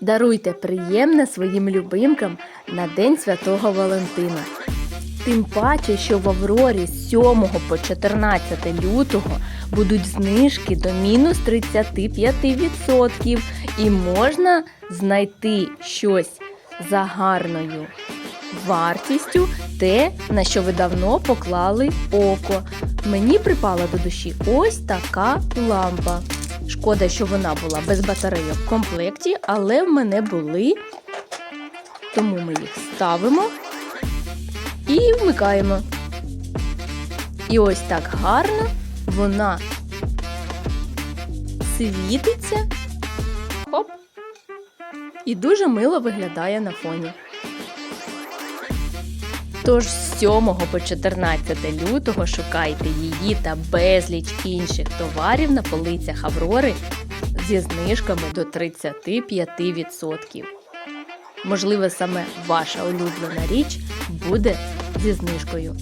Даруйте приємне своїм любимкам на День Святого Валентина. Тим паче, що в Аврорі з 7 по 14 лютого будуть знижки до мінус 35% і можна знайти щось за гарною вартістю, те, на що ви давно поклали око. Мені припала до душі ось така лампа. Шкода, що вона була без батарейок в комплекті, але в мене були. Тому ми їх ставимо і вмикаємо. І ось так гарно вона світиться. Хоп. І дуже мило виглядає на фоні. Тож з 7 по 14 лютого шукайте її та безліч інших товарів на полицях Аврори зі знижками до 35%. Можливо, саме ваша улюблена річ буде зі знижкою.